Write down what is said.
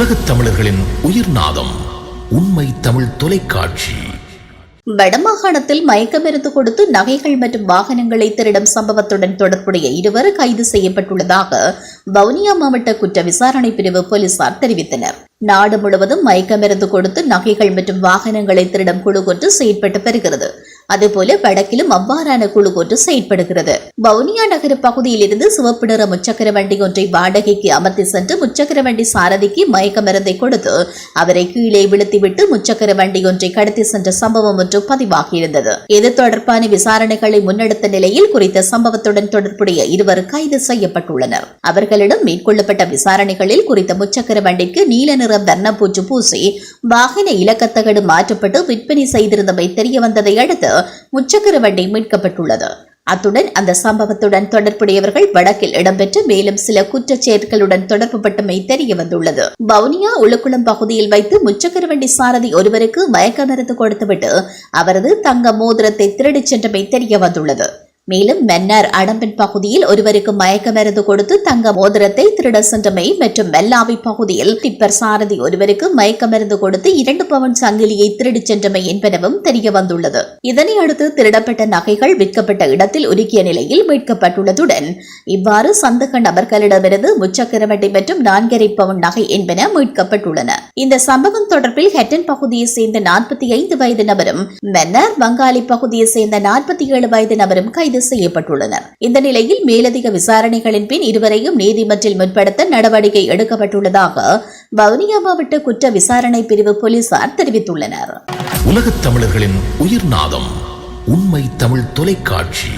உலகத் தமிழர்களின் உயிர்நாதம் உண்மை தமிழ் தொலைக்காட்சி. வடமாகாணத்தில் மயக்கமருந்து கொடுத்து நகைகள் மற்றும் வாகனங்களை திருடும் சம்பவத்துடன் தொடர்புடைய இருவர் கைது செய்யப்பட்டுள்ளதாக வவுனியா மாவட்ட குற்ற விசாரணை பிரிவு போலீசார் தெரிவித்தனர். நாடு முழுவதும் மயக்கமருந்து கொடுத்து நகைகள் மற்றும் வாகனங்களை திருடும் குழு ஒன்று செயற்பட்டு வருகிறது. அதுபோல வடக்கிலும் அவ்வாறான குழு ஒன்று செயல்படுகிறது வவுனியா நகர பகுதியில் இருந்து சிவப்பு நிற முச்சக்கர வண்டி ஒன்றை வாடகைக்கு அமர்த்தி சென்று முச்சக்கர வண்டி சாரதிக்கு மயக்க மருந்தை கொடுத்து அவரை கீழே விழுத்திவிட்டு முச்சக்கர வண்டி ஒன்றை கடத்தி சென்ற சம்பவம் ஒன்று பதிவாகியிருந்தது. இது தொடர்பான விசாரணைகளை முன்னெடுத்த நிலையில் குறித்த சம்பவத்துடன் தொடர்புடைய இருவர் கைது செய்யப்பட்டுள்ளனர். அவர்களிடம் மேற்கொள்ளப்பட்ட விசாரணைகளில் குறித்த முச்சக்கர வண்டிக்கு நீல நிற வர்ணப்பூச்சு பூசி வாகன இலக்கத்தகடு மாற்றப்பட்டு விற்பனை செய்திருந்தமை தெரிய வந்ததை அடுத்து முச்சக்கர வண்டி மீட்கப்பட்டுள்ளது. அத்துடன் அந்த சம்பவத்துடன் தொடர்புடையவர்கள் வடக்கில் இடம்பெற்று மேலும் சில குற்றச் செயல்களுடன் தொடர்புபட்டமை தெரிய வந்துள்ளது. வவுனியா உளுக்குளம் பகுதியில் வைத்து முச்சக்கர வண்டி சாரதி ஒருவருக்கு மயக்க மருந்து கொடுத்துவிட்டு அவரது தங்க மோதிரத்தை திருடிச் சென்றமை தெரிய வந்துள்ளது. மேலும் மன்னார் அடம்பின் பகுதியில் ஒருவருக்கு மயக்க மருந்து கொடுத்து தங்க மோதிரத்தை திருட சென்றமை மற்றும் மெல்லாவி பகுதியில் டிப்பர் சாரதி ஒருவருக்கு மயக்க மருந்து கொடுத்து இரண்டு பவன் சங்கிலியை திருடிச் சென்றமை என்பனவும் தெரிய வந்துள்ளது. இதனை அடுத்து திருடப்பட்ட நகைகள் விற்கப்பட்ட இடத்தில் உருக்கிய நிலையில் மீட்கப்பட்டுள்ளதுடன் இவ்வாறு சந்தக நபர்களிடமிருந்து முச்சக்கரவட்டி மற்றும் நான்கரை பவுன் நகை என்பன மீட்கப்பட்டுள்ளன. இந்த சம்பவம் தொடர்பில் ஹெட்டன் பகுதியை சேர்ந்த நாற்பத்தி ஐந்து வயது நபரும் மென்னர் வங்காளி பகுதியை சேர்ந்த நாற்பத்தி ஏழு வயது நபரும் கைது செய்யப்பட்டுள்ளனர். இந்த நிலையில் மேலதிக விசாரணைகளின் பின் இருவரையும் நீதிமன்றில் முற்படுத்த நடவடிக்கை எடுக்கப்பட்டுள்ளதாக வவுனியா மாவட்ட குற்ற விசாரணை பிரிவு போலீசார் தெரிவித்துள்ளனர். உலகத் தமிழர்களின் உயிர்நாதம். உண்மை தமிழ் தொலைக்காட்சி.